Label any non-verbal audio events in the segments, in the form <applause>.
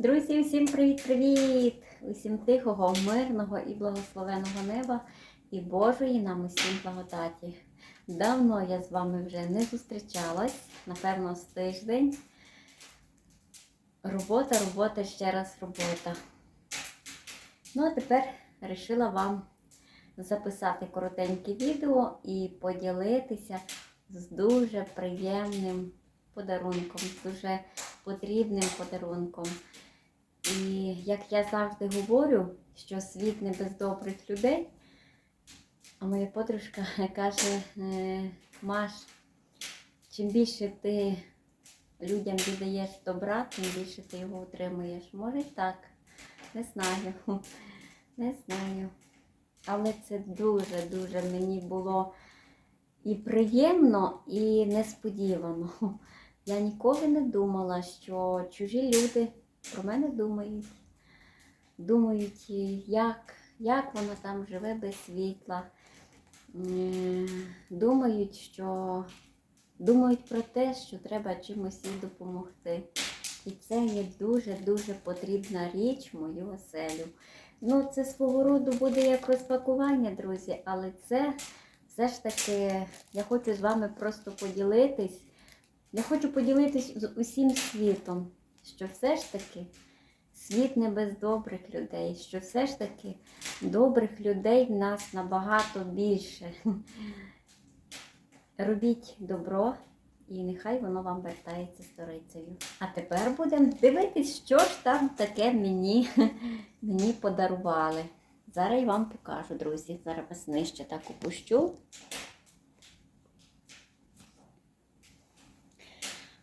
Друзі, усім привіт-привіт! Усім тихого, мирного і благословеного неба і Божої нам усім благодаті. Давно я з вами вже не зустрічалась, напевно, з тиждень. Робота, робота, ще раз робота. Ну, а тепер вирішила вам записати коротеньке відео і поділитися з дуже приємним подарунком, з дуже потрібним подарунком. І як я завжди говорю, що світ не без добрих людей, а моя подружка <laughs> каже, «Е, Маш, чим більше ти людям віддаєш добра, тим більше ти його отримуєш. Може так. Не знаю. <laughs> Не знаю. Але це дуже-дуже мені було і приємно, і несподівано. <laughs> Я ніколи не думала, що чужі люди про мене думають. Думають, як, як вона там живе без світла. Е, Думають, що думають про те, що треба чимось їй допомогти. І це є дуже-дуже потрібна річ мою оселю. Ну, це свого роду буде як розпакування, друзі, але це все ж таки я хочу з вами просто поділитись. Я хочу поділитись з усім світом, що все ж таки світ не без добрих людей, що все ж таки добрих людей в нас набагато більше. <laughs> Робіть добро, і нехай воно вам вертається сторицею. А тепер будемо дивитись, що ж там таке мені, <laughs> мені подарували. Зараз я вам покажу, друзі. Зараз вас нижче так опущу.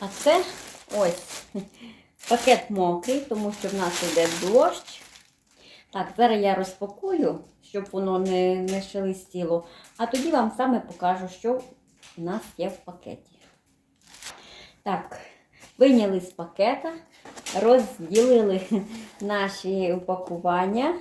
А це ось пакет мокрий, тому що в нас йде дощ. Так, зараз я розпакую, щоб воно не, не шелестіло. А тоді вам саме покажу, що у нас є в пакеті. Так, вийняли з пакета, розділили наші упакування.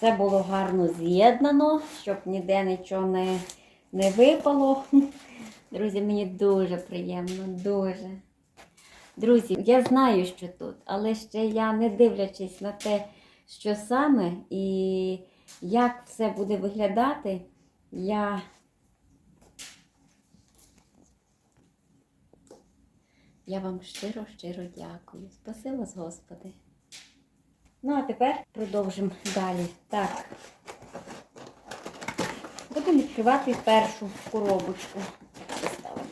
Це було гарно з'єднано, щоб ніде нічого не, не випало. Друзі, мені дуже приємно, дуже. Друзі, я знаю, що тут, але ще я не дивлячись на те, що саме і як все буде виглядати, я Я вам щиро-щиро дякую. Спаси вас, Господи. Ну, а тепер продовжимо далі. Так. Будемо відкривати першу коробочку. Поставимо.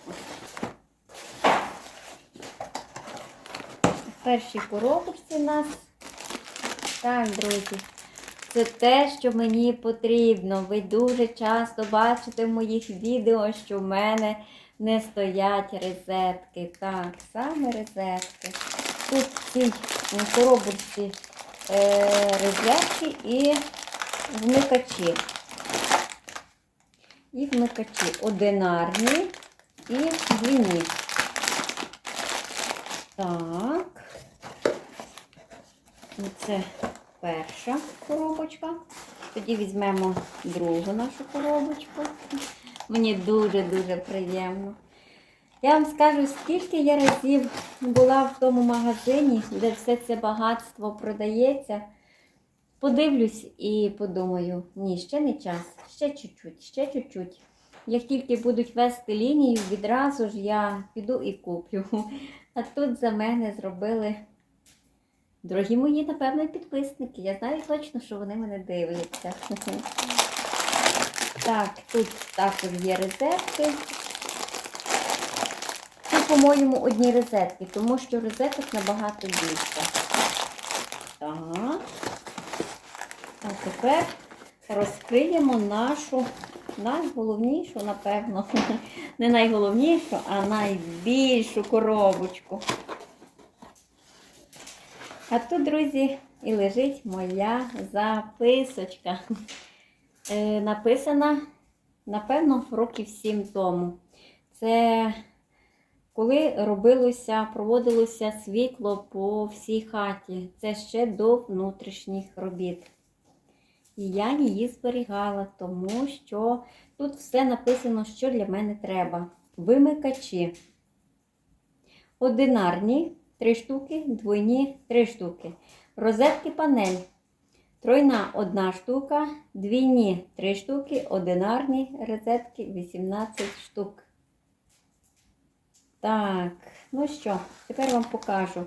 В першій коробочці у нас. Так, друзі. Це те, що мені потрібно. Ви дуже часто бачите в моїх відео, що в мене не стоять розетки. Так, саме розетки. Тут в цій коробочці е, розетки і вмикачі. І вмикачі одинарні і двійні. Так. Це перша коробочка. Тоді візьмемо другу нашу коробочку. Мені дуже-дуже приємно. Я вам скажу, скільки я разів була в тому магазині, де все це багатство продається. Подивлюсь і подумаю, ні, ще не час, ще чуть-чуть, ще чуть-чуть. Як тільки будуть вести лінію, відразу ж я піду і куплю. А тут за мене зробили дорогі мої, напевно, підписники. Я знаю точно, що вони мене дивляться. <laughs> Так, тут також є розетки. Тут, по-моєму, одні розетки, тому що розеток набагато більше. Так. А тепер розкриємо нашу найголовнішу, напевно, <laughs> не найголовнішу, а найбільшу коробочку. А тут, друзі, і лежить моя записочка. Е, написана, напевно, років сім тому. Це коли робилося, проводилося світло по всій хаті. Це ще до внутрішніх робіт. І я її зберігала, тому що тут все написано, що для мене треба. Вимикачі. Одинарні 3 штуки, двойні 3 штуки. Розетки панель. Тройна одна штука, двійні 3 штуки, одинарні розетки 18 штук. Так, ну що, тепер вам покажу.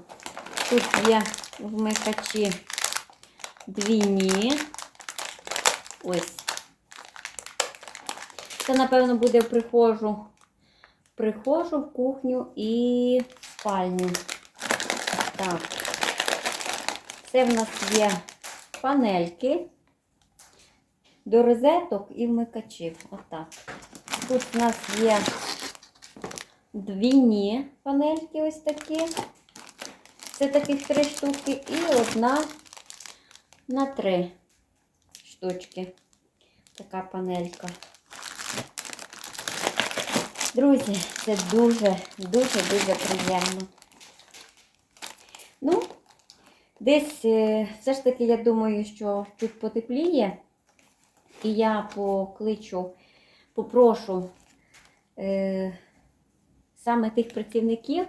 Тут є вмикачі двійні. Ось. Це, напевно, буде в прихожу. Прихожу в кухню і в спальню. Так. Це в нас є панельки до розеток і вмикачів. Отак. Тут в нас є двійні панельки ось такі. Це таких три штуки і одна на три штучки. Така панелька. Друзі, це дуже, дуже, дуже приємно. Ну, десь е, все ж таки я думаю, що тут потепліє. І я покличу, попрошу е, саме тих працівників,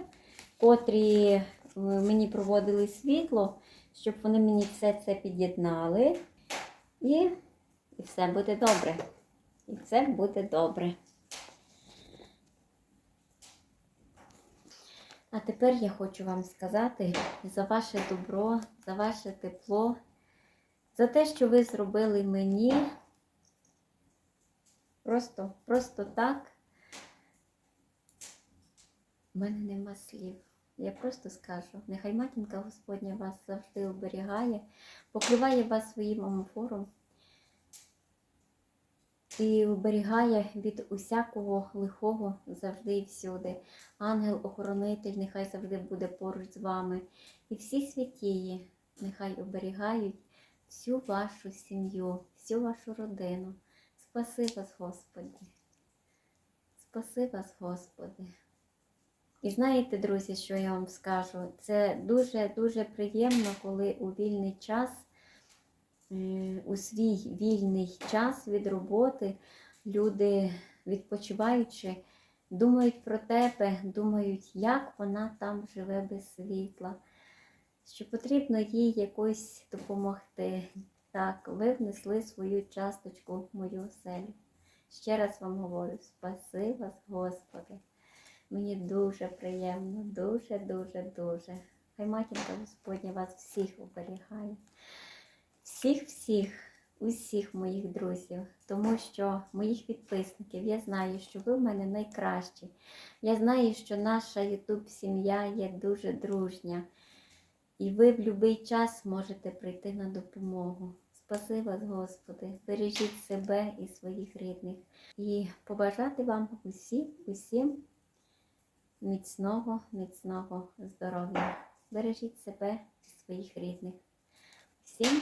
котрі е, мені проводили світло, щоб вони мені все це під'єднали. І, і все буде добре. І все буде добре. А тепер я хочу вам сказати за ваше добро, за ваше тепло, за те, що ви зробили мені. Просто, просто так. У мене нема слів. Я просто скажу, нехай матінка Господня вас завжди оберігає, покриває вас своїм омофором і оберігає від усякого лихого завжди і всюди. Ангел-охоронитель нехай завжди буде поруч з вами. І всі святії нехай оберігають всю вашу сім'ю, всю вашу родину. Спаси вас, Господи. Спаси вас, Господи. І знаєте, друзі, що я вам скажу? Це дуже-дуже приємно, коли у вільний час, у свій вільний час від роботи люди, відпочиваючи, думають про тебе, думають, як вона там живе без світла, що потрібно їй якось допомогти. Так, ви внесли свою часточку в мою оселю. Ще раз вам говорю, спаси вас, Господи. Мені дуже приємно, дуже, дуже, дуже. Хай матінка Господня вас всіх оберігає. Всіх, всіх, усіх моїх друзів, тому що моїх підписників я знаю, що ви в мене найкращі. Я знаю, що наша YouTube сім'я є дуже дружня. І ви в будь-який час можете прийти на допомогу. Спаси вас, Господи, бережіть себе і своїх рідних. І побажати вам усім, усім міцного, міцного здоров'я. Бережіть себе і своїх рідних. Всім